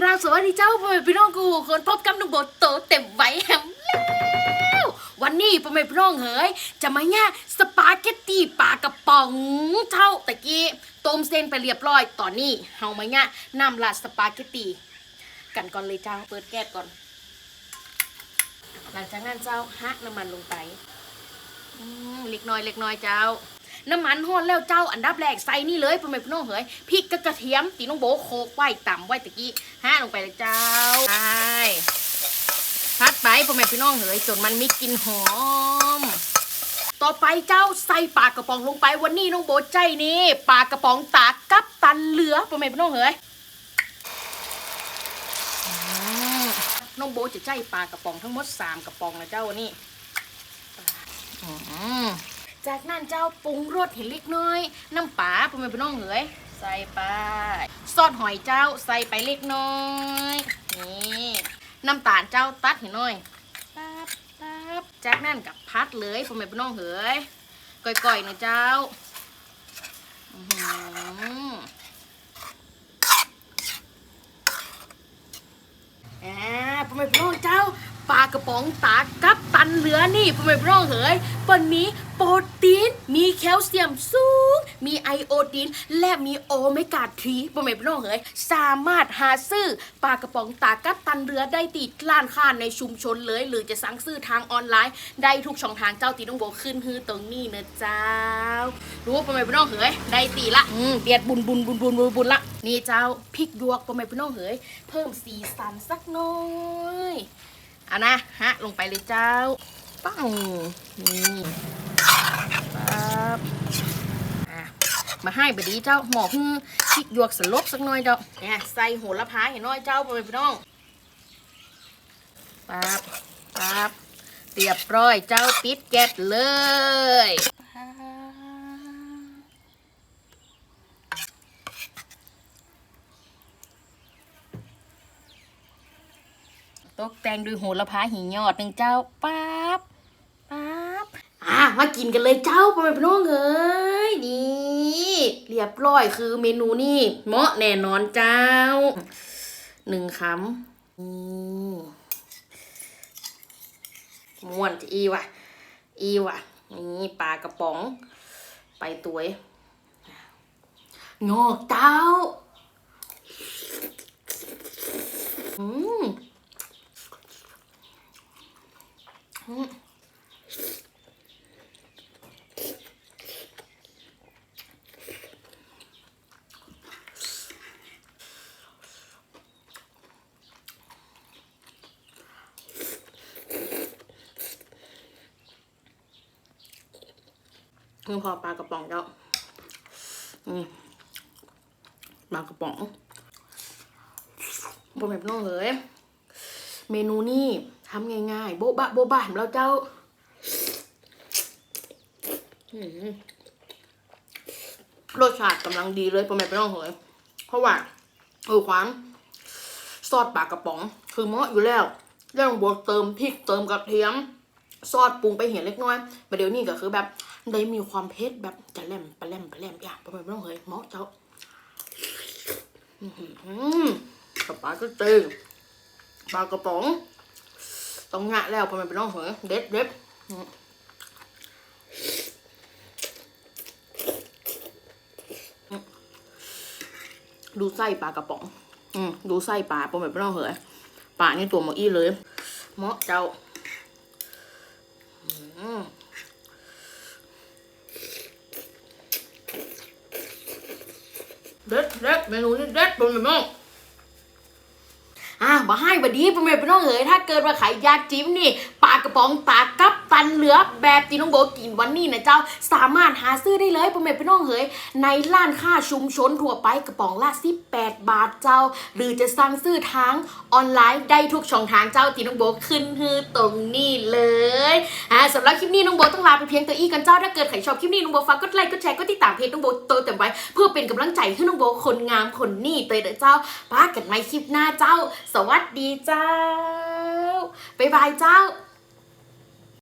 กราบสวัสดีเจ้าพ่อแม่พี่น้องกูคนพบกับหนุ่งโบโตเต็มไว้แฮมแล้ววันนี้พ่อแม่พี่น้องเฮ้ยจะมาเนี่ยสปาเกตตี้ปลากระป๋องเท่าตะกี้ต้มเส้นไปเรียบร้อยตอนนี้เฮามาเนี่ยนำลาดสปาเกตตี้กันก่อนเลยเจ้าเปิดแก๊สก่อน หลังจากนั้นเจ้าฮักน้ำมันลงไปเล็กน้อยเล็กน้อยเจ้า น้ำมันห้อนแล้วเจ้าอันดับแรกใส่นี่เลยพ่อแม่พี่น้องเฮ้ยพริกกับกระเทียมตีน้องโบโคกไว้ต่ำไว้ตะกี้ห้าลงไปเลยเจ้าใช่พัดไปพ่อแม่พี่น้องเฮ้ยจนมันมีกลิ่นหอมต่อไปเจ้าใส่ปลากระป๋องลงไปวันนี้น้องโบใจนี่ปลากระป๋องตากกับตันเหลือพ่อแม่พี่น้องเฮ้ยน้องโบจะใจปลากระป๋องทั้งหมดสามกระป๋องนะเจ้าวันนี้ จากนั้นเจ้าปรุงรสเห็นเล็กน้อย น้ำปลาพ่อแม่พี่น้องเหยใส่ไปซอสหอยเจ้าใส่ไปเล็กน้อยนี่น้ำตาลเจ้าตัดเห็นน้อยปั๊บปั๊บจากนั้นกับพัดเลยพ่อแม่พี่น้องเหยก่อยๆนะเจ้าอ่าพ่อแม่พี่น้องเจ้าปลากระป๋องตากับตันเหลือนี่พ่อแม่พี่น้องเหยเปิ้นมีโปรตีน มีแคลเซียมสูง มีไอโอดีน และมีโอเมก้า3พ่อแม่พี่น้องเหยสามารถหาซื้อปลากระป๋องตากับตันเหลือได้ติดร้านค้าในชุมชนเลย หรือจะสั่งซื้อทางออนไลน์ ได้ทุกช่องทางเจ้าตีน้องโบขึ้นฮือตรงนี้นะเจ้า รู้ว่าพ่อแม่พี่น้องเหยได้ตีละอืมเดียดบุญบุญบุญบุญบุญบุญละนี่เจ้าพริกหยวกพ่อแม่พี่น้องเหยเพิ่มสีสันสักหน้อยอะนะฮะลงไปเลยเจ้าปังนี่ับมาให้บดีเจ้าหมอพึ่งพริกหยวกสลบสักหน่อยเจ้าเนี่ยใส่โหระพาเห็นน้อยเจ้าพ่อพี่น้องปั๊บปั๊บเรียบร้อยเจ้าปิดแก๊สเลยตกแต่งด้วยโหระพาหินยอดหนึ่งเจ้าปั๊บ มากินกันเลยเจ้าพ่อแม่พี่น้องเอ้ยนี่เรียบร้อยคือเมนูนี่เหมาะแน่นอนเจ้าหนึ่งคำนี่ม่วนจะอีว่ะ อีว่ะนี่ปลากระป๋อง ไปตัวยงอกเจ้าอืม นี่พอปลากระป๋องแล้วนี่ปลากระป๋องบนแบบน้องเลย เมนูนี่ทำง่ายๆ โบ๊ะบะโบ๊ะบะแล้วเจ้าอรสชาติกำลังดีเลยประมาณไม่ต้องเลยเพราะว่าเออความซอสปลากระป๋อง คือเหมาะอยู่แล้วเรื่องบวกเติมพริกเติมกระเทียม ซอสปรุงไปเห็นเล็กน้อยประเดี๋ยวนี้ก็คือแบบ ได้มีความเผ็ดแบบจะแหลมปลาแหลมปลาแหลมอย่างประมาณไม่ต้องเลยเหมาะเจ้าอือหือกับปลากระตงปลากระป๋องต้องงะแล้วประมาณเป็นน้องเหรอเด็ดเด็ดดูไส้ปลากระป๋อง อืมดูไส้ปลาประมาณเป็นน้องเหรอปลานี่ตัวหมออี้เลยเหมาะเจ้า เด็ดเด็ดเมนูนี้เด็ดตระมาณเป็นน้อง อะมาให้บัดนี้พ่อแม่พี่น้องเอ๋ยถ้าเกิดว่าขายยาจิ้มนี่ปากกระป๋องตากับตันเหลือแบบที่น้องโบกินวันนี้นะเจ้าสามารถหาซื้อได้เลยพ่อแม่พี่น้องเอ๋ยในร้านค้าชุมชนทั่วไปกระป๋องละ18บาทเจ้า หรือจะสั่งซื้อทางออนไลน์ได้ทุกช่องทางเจ้าที่น้องโบขึ้นฮือตรงนี้เลยอ่าสำหรับคลิปนี้น้องโบต้องลาไปเพียงตัวอีกันเจ้าถ้าเกิดใครชอบคลิปนี้น้องโบฝากกดไลค์กดแชร์กดติดตามเพจน้องโบโตเต็มไว้เพื่อเป็นกำลังใจให้น้องโบคนงามคนนี้เตยเด้อเจ้าป้ากันใหม่คลิปหน้าเจ้าสวัสดีเจ้าบ๊ายบายเจ้า